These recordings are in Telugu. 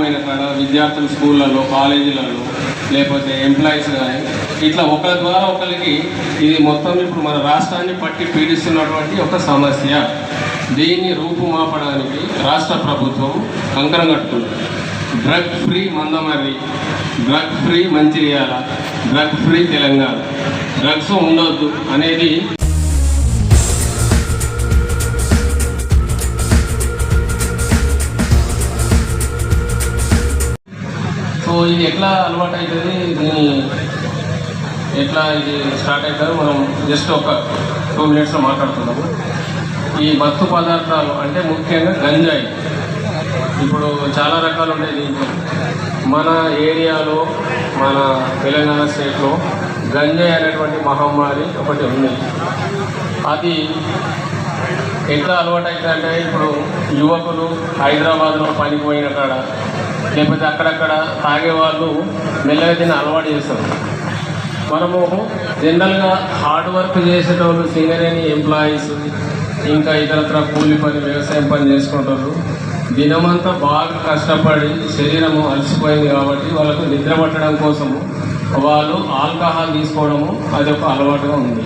పోయిన కాడ విద్యార్థులు స్కూళ్ళలో కాలేజీలలో లేకపోతే ఎంప్లాయీస్ కానీ ఇట్లా ఒకరి ద్వారా ఒకరికి ఇది మొత్తం ఇప్పుడు మన రాష్ట్రాన్ని పట్టి పీడిస్తున్నటువంటి ఒక సమస్య. దీన్ని రూపుమాపడానికి రాష్ట్ర ప్రభుత్వం కంకణం కట్టుకుంది. Drug free Mandamarri drug free Mancherial drug free Telangana. Drugs ఉండొద్దు అనేది ఇది ఎట్లా అలవాటు అవుతుంది దీని ఎట్లా ఇది స్టార్ట్ అవుతుందో మనం జస్ట్ ఒక టూ మినిట్స్లో మాట్లాడుతున్నాము ఈ మత్తు పదార్థాలు అంటే ముఖ్యంగా గంజాయి. ఇప్పుడు చాలా రకాలు ఉన్నాయి దీంట్లో. మన ఏరియాలో మన తెలంగాణ స్టేట్లో గంజాయి అనేటువంటి మహమ్మారి ఒకటి ఉంది. అది ఎట్లా అలవాటు అవుతుందంటే ఇప్పుడు యువకులు హైదరాబాద్లో పనిపోయిన కాడ లేకపోతే అక్కడక్కడ తాగే వాళ్ళు మెల్లగా దీన్ని అలవాటు చేస్తారు మనము జనరల్గా హార్డ్ వర్క్ చేసేటోళ్ళు అని ఎంప్లాయీస్ ఇంకా ఇతరత్ర కూలి పని వ్యవసాయం పని చేసుకుంటారు. దినమంతా బాగా కష్టపడి శరీరము అలసిపోయింది కాబట్టి వాళ్ళకు నిద్ర పట్టడం కోసము వాళ్ళు ఆల్కహాల్ తీసుకోవడము అది ఒక అలవాటుగా ఉంది.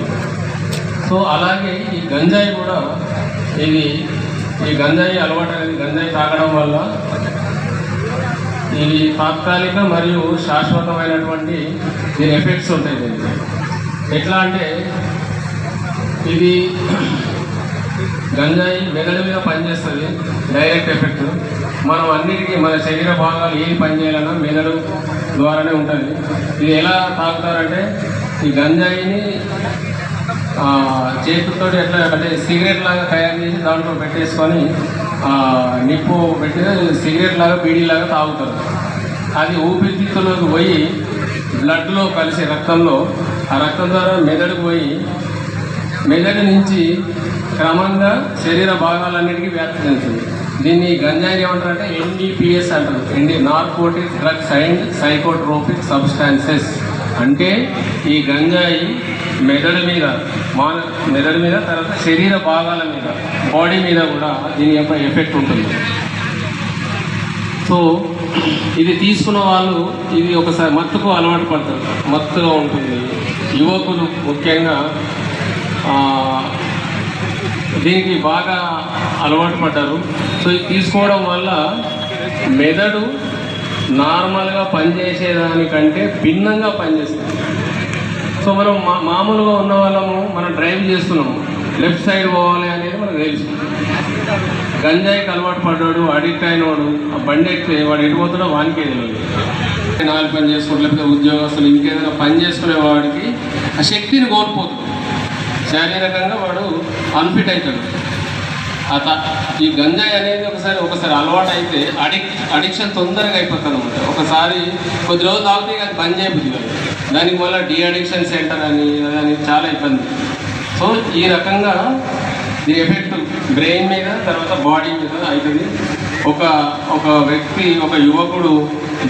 సో అలాగే ఈ గంజాయి కూడా ఇది ఈ గంజాయి అలవాటు అనేది గంజాయి తాగడం వల్ల ఇది తాత్కాలిక మరియు శాశ్వతమైనటువంటి దీని ఎఫెక్ట్స్ ఉంటాయి దీనికి. ఎట్లా అంటే ఇది గంజాయి మెదడు మీద పనిచేస్తుంది డైరెక్ట్ ఎఫెక్ట్ మనం అన్నిటికీ మన శరీర భాగాలు ఏది పని చేయాలన్నా మెదడు ద్వారానే ఉంటుంది. ఇది ఎలా తాగుతారంటే ఈ గంజాయిని చేతులతో ఎట్లా అంటే సిగరెట్ లాగా తయారు చేసి దాంట్లో పెట్టేసుకొని నిప్పు పెట్టిన సిగరెట్ లాగా బీడీ లాగా తాగుతారు. అది ఊపిరితిత్తులోకి పోయి బ్లడ్లో కలిసి రక్తంలో ఆ రక్తం ద్వారా మెదడుకు పోయి మెదడు నుంచి క్రమంగా శరీర భాగాలన్నిటికీ వ్యాప్తి చెందుతుంది. దీన్ని గంజాయి ఏమంటారంటే ఎన్డీపీఎస్ అంటారు. ND narcotic drugs and psychotropic substances. అంటే ఈ గంజాయి మెదడు మీద మాన మెదడు మీద తర్వాత శరీర భాగాల మీద బాడీ మీద కూడా దీని యొక్క ఎఫెక్ట్ ఉంటుంది. సో ఇది తీసుకున్న వాళ్ళు ఇది ఒకసారి మత్తుకు అలవాటు పడతారు. మత్తుగా ఉంటుంది. యువకులు ముఖ్యంగా దీనికి బాగా అలవాటు పడ్డారు. సో ఇది తీసుకోవడం వల్ల మెదడు నార్మల్గా పనిచేసేదానికంటే భిన్నంగా పనిచేస్తుంది సో మనం మా మామూలుగా ఉన్న వాళ్ళము మనం డ్రైవ్ చేస్తున్నాము. లెఫ్ట్ సైడ్ పోవాలి అనేది మనకు తెలుసు. గంజాయికి అలవాటు పడ్డాడు అడిక్ట్ అయినవాడు ఆ బండి ఎక్కితే వాడు ఎటు వానికే తెలియదు నాలుగు పని చేసుకోవడం లేకపోతే ఉద్యోగస్తులు ఇంకేదైనా పని చేసుకునే వాడికి ఆ శక్తిని కోల్పోతాడు. శారీరకంగా వాడు అన్ఫిట్ అవుతాడు. అత ఈ గంజాయి అనేది ఒకసారి ఒకసారి అలవాటు అయితే అడిక్ అడిక్షన్ తొందరగా అయిపోతుంది అనమాట ఒకసారి కొద్ది రోజులు తాగితే అది బంద్ చేయబుద్ధి కాదు దానికి మళ్ళీ డి అడిక్షన్ సెంటర్ అని అని చాలా ఇబ్బంది. సో ఈ రకంగా దీని ఎఫెక్ట్ బ్రెయిన్ మీద తర్వాత బాడీ మీద అవుతుంది ఒక ఒక వ్యక్తి ఒక యువకుడు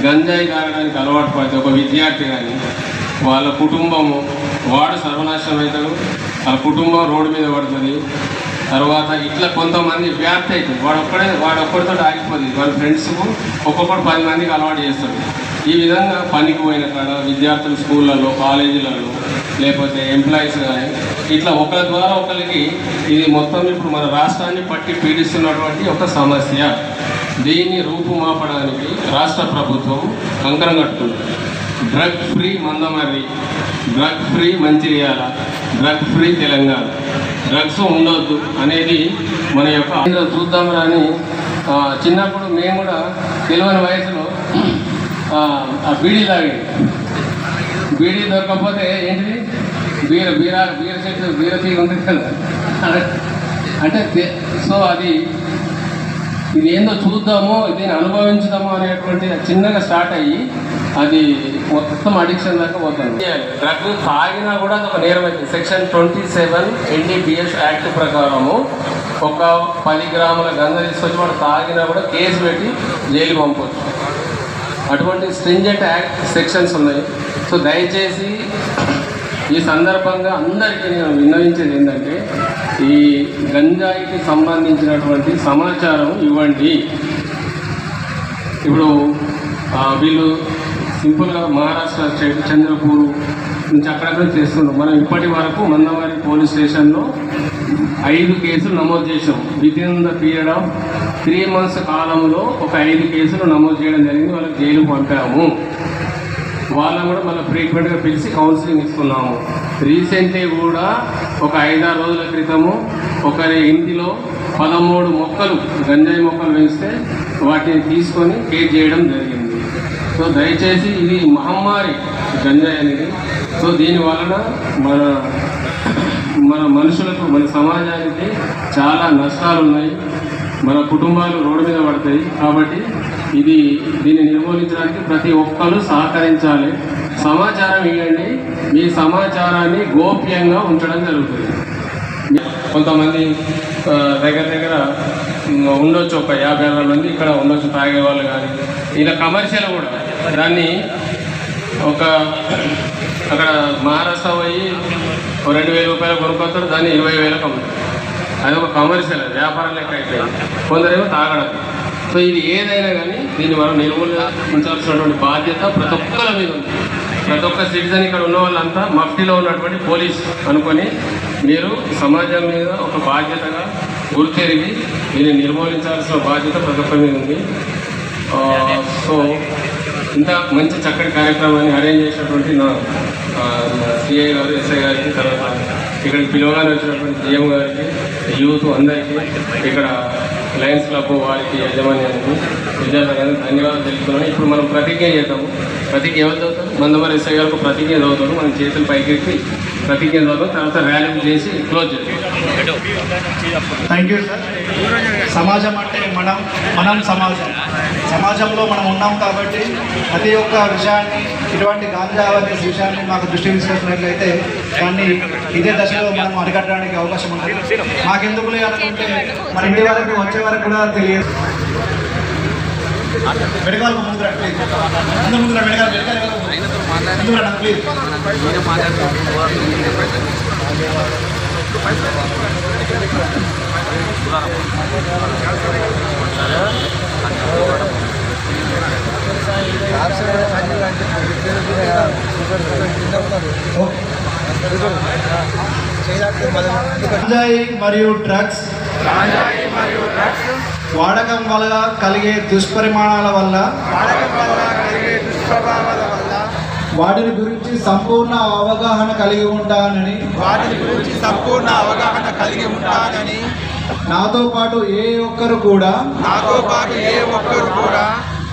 గంజాయి తాగడానికి అలవాటు పడితే ఒక విద్యార్థి కానీ వాళ్ళ కుటుంబము వాడు సర్వనాశనం అవుతాడు వాళ్ళ కుటుంబం రోడ్డు మీద పడుతుంది తర్వాత ఇట్లా కొంతమంది వ్యాప్తి అవుతుంది. వాడు ఒక్కడే వాడు ఒక్కడితో ఆగిపోతుంది. వాళ్ళ ఫ్రెండ్స్ ఒక్కొక్కడు పది మందికి అలవాటు చేస్తాడు. ఈ విధంగా పనికి పోయిన కాడ విద్యార్థులు స్కూళ్ళలో కాలేజీలలో లేకపోతే ఎంప్లాయీస్ కానీ ఇట్లా ఒకరి ద్వారా ఒకరికి ఇది మొత్తం ఇప్పుడు మన రాష్ట్రాన్ని పట్టి పీడిస్తున్నటువంటి ఒక సమస్య. దీన్ని రూపుమాపడానికి రాష్ట్ర ప్రభుత్వం కంకణం కట్టుకుంది. Drug free Mandamarri drug free Mancherial drug free Telangana. Drugs ఉండొద్దు అనేది మన యొక్క ఇందులో చూద్దాం అని చిన్నప్పుడు మేము కూడా తెలియని వయసులో ఆ, బీడీ తాగేది. బీడీ దొరకకపోతే ఏంటిది? బీర బీర బీర చెట్టు బీర తీగ ఉంది కదా. అంటే సో అది ఇది ఏందో చూద్దాము దీన్ని అనుభవించుదాము అనేటువంటి చిన్నగా స్టార్ట్ అయ్యి అది మొత్తం అడిక్షన్ దాకా పోతుంది. డ్రగ్ తాగినా కూడా అది ఒక నేరం section twenty seven NDPS act ప్రకారము ఒక పది గ్రాముల గంధ తీసుకొచ్చి వాడు తాగినా కూడా కేసు పెట్టి జైలు పంపవచ్చు అటువంటి స్ట్రింజెంట్ యాక్ట్ సెక్షన్స్ ఉన్నాయి. సో దయచేసి ఈ సందర్భంగా అందరికీ నేను విన్నవించేది ఏంటంటే ఈ గంజాయికి సంబంధించినటువంటి సమాచారం ఇవ్వండి. ఇప్పుడు వీళ్ళు సింపుల్గా మహారాష్ట్ర స్టేట్ చంద్రపూర్ నుంచి అక్కడక్కడ చేస్తున్నాం. మనం ఇప్పటి వరకు మందవారి పోలీస్ స్టేషన్లో ఐదు కేసులు నమోదు చేసాం with in the period of three months కాలంలో ఒక ఐదు కేసులు నమోదు చేయడం జరిగింది. వాళ్ళకి జైలు పంపాము. వాళ్ళని కూడా మళ్ళీ ఫ్రీక్వెంట్గా పిలిచి కౌన్సిలింగ్ ఇస్తున్నాము. రీసెంట్లీ కూడా ఒక ఐదారు రోజుల క్రితము ఒకరి ఇంటిలో పదమూడు మొక్కలు గంజాయి మొక్కలు వేస్తే వాటిని తీసుకొని కేర్ చేయడం జరిగింది. సో దయచేసి ఇది మహమ్మారి గంజాయి అనేది. సో దీని వలన మన మన మనుషులకు మన సమాజానికి చాలా నష్టాలు ఉన్నాయి మన కుటుంబాలు రోడ్డు మీద పడతాయి. కాబట్టి ఇది దీన్ని నిర్మూలించడానికి ప్రతి ఒక్కరు సహకరించాలి. సమాచారం ఇవ్వండి. మీ సమాచారాన్ని గోప్యంగా ఉంచడం జరుగుతుంది. కొంతమంది దగ్గర దగ్గర ఉండొచ్చు. ఒక యాభై అరవై మంది ఇక్కడ ఉండొచ్చు తాగే వాళ్ళు కానీ. ఇలా కమర్షియల్ కూడా. దాన్ని ఒక అక్కడ మహారాష్ట్ర పోయి రెండు వేల రూపాయలు కొనుక్కొస్తారు దాన్ని ఇరవై వేలకు అమ్ముతారు అది ఒక కమర్షియల్ వ్యాపారం లెక్క అయిపోయింది కొందరేమో తాగడం. సో ఇది ఏదైనా కానీ దీన్ని మనం నిర్మూలించాల్సినటువంటి బాధ్యత ప్రతి ఒక్కరి మీద ఉంది. ప్రతి ఒక్క సిటిజన్ ఇక్కడ ఉన్న వాళ్ళంతా మఫ్టీలో ఉన్నటువంటి పోలీస్ అనుకొని మీరు సమాజం మీద ఒక బాధ్యతగా గుర్తెరిగి దీన్ని నిర్మూలించాల్సిన బాధ్యత ప్రతి ఒక్కరి మీద ఉంది. సో ఇంత మంచి చక్కటి కార్యక్రమాన్ని అరేంజ్ చేసినటువంటి నా సిఐ గారు ఎస్ఐ గారికి తర్వాత ఇక్కడికి పిలవగానే వచ్చినటువంటి జిఎం గారికి యూత్ అందరికీ ఇక్కడ లయన్స్ క్లబ్ వారికి యజమాన్యానికి విద్యార్థులకు ధన్యవాదాలు తెలుపుతున్నాను. ఇప్పుడు మనం ప్రతిజ్ఞ చేద్దాము. ప్రతిజ్ఞ ఎవరు చదువుతారు మందమరి ఎస్ఐ గారికి ప్రతిజ్ఞ చదువుతాడు మనం చేతులు పైకెత్తి ప్రతిజ్ఞ చదువుతాం తర్వాత ర్యాలీ చేసి క్లోజ్ చేద్దాం థ్యాంక్ యూ సార్ సమాజం అంటే మనం మనం సమాజం. సమాజంలో మనం ఉన్నాం కాబట్టి ప్రతి ఒక్క విషయాన్ని ఇటువంటి గాంజా అనే విషయాన్ని మాకు దృష్టి తీసుకొచ్చినట్లయితే దాన్ని ఇదే దశలో మనం అరికట్టడానికి అవకాశం ఉంటుంది మాకెందుకులే అనుకుంటే మన ఇంటి వరకు వచ్చే వరకు కూడా తెలియదు. మెడకాల్ ముందు రా, please. ముందు ముందు రా, మెడకాల్ మెడకాల్ ఎవరు? ముందు రా, నాకు ప్లీజ్ గంజాయి మరియు డ్రగ్స్ వాడకం వల్ల కలిగే దుష్పరిమాణాల వల్ల వాటిని గురించి సంపూర్ణ అవగాహన కలిగి ఉంటానని వాటి గురించి సంపూర్ణ అవగాహన కలిగి ఉంటానని నాతో పాటు ఏ ఒక్కరు కూడా నాతో పాటు ఏ ఒక్కరు కూడా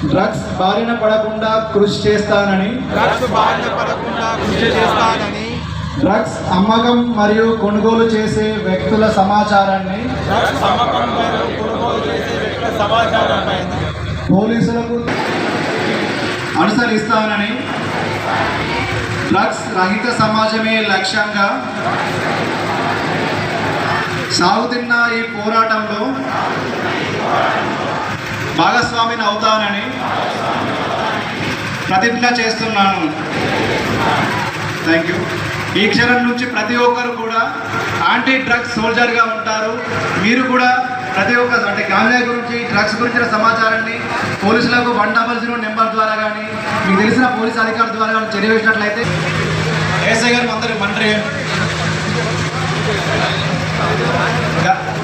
డ్రగ్స్ బారిన పడకుండా కృషి చేస్తానని డ్రగ్స్ బారిన పడకుండా కృషి చేస్తానని డ్రగ్స్ అమ్మకం మరియు కొనుగోలు చేసే వ్యక్తుల సమాచారాన్ని డ్రగ్స్ అమ్మకం మరియు కొనుగోలు చేసే వ్యక్తుల సమాచారాన్ని పోలీసులకు అనుసరిస్తానని డ్రగ్స్ రహిత సమాజమే లక్ష్యంగా సాగుతున్న ఈ పోరాటంలో భాగస్వామిని అవుతానని ప్రతిజ్ఞ చేస్తున్నాను. థ్యాంక్ యూ ఈ క్షణం నుంచి ప్రతి ఒక్కరు కూడా యాంటీ డ్రగ్స్ సోల్జర్గా ఉంటారు. మీరు కూడా ప్రతి ఒక్క అంటే గాంజా గురించి డ్రగ్స్ గురించిన సమాచారాన్ని పోలీసులకు వన్ డబల్ జీరో నెంబర్ ద్వారా కానీ మీకు తెలిసిన పోలీస్ అధికారుల ద్వారా కానీ తెలియజేసినట్లయితే ఏసఐ గారు అందరి మంత్రి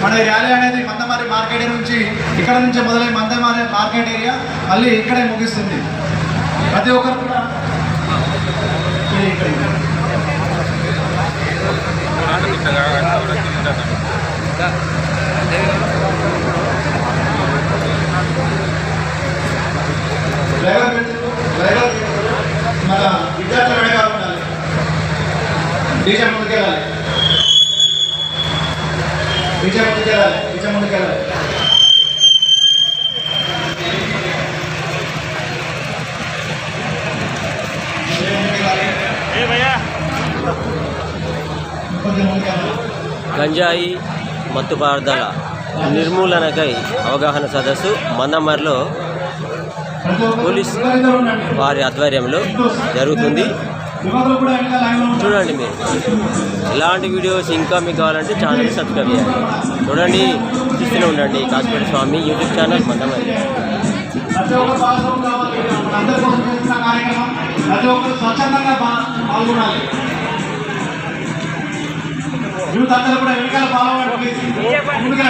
మన ర్యాలీ అనేది మందమారి మార్కెట్ నుంచి ఇక్కడ నుంచి మొదలై మందమారి మార్కెట్ ఏరియా మళ్ళీ ఇక్కడే ముగిస్తుంది ప్రతి ఒక్కరు కూడా ఇక్కడ. గంజాయి మత్తు పదార్థాల నిర్మూలనకై అవగాహన సదస్సు మందమర్లో పోలీస్ వారి ఆధ్వర్యంలో జరుగుతుంది. చూడండి మీరు. ఇలాంటి వీడియోస్ ఇంకా మీకు కావాలంటే ఛానల్ సబ్స్క్రైబ్ చేయాలి చూడండి చూస్తూనే ఉండండి. కాశ్మీర స్వామి యూట్యూబ్ ఛానల్ మందమరి ప్రతి ఒక్కరు స్వచ్ఛందంగా పాల్గొనాలి. యూత్ అందరూ కూడా వెనకాల పాల్గొనండి ముందుకు